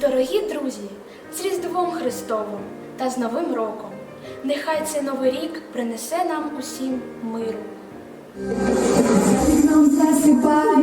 Дорогі друзі, з Різдвом Христовим та з Новим роком! Нехай цей новий рік принесе нам усім миру. Засипає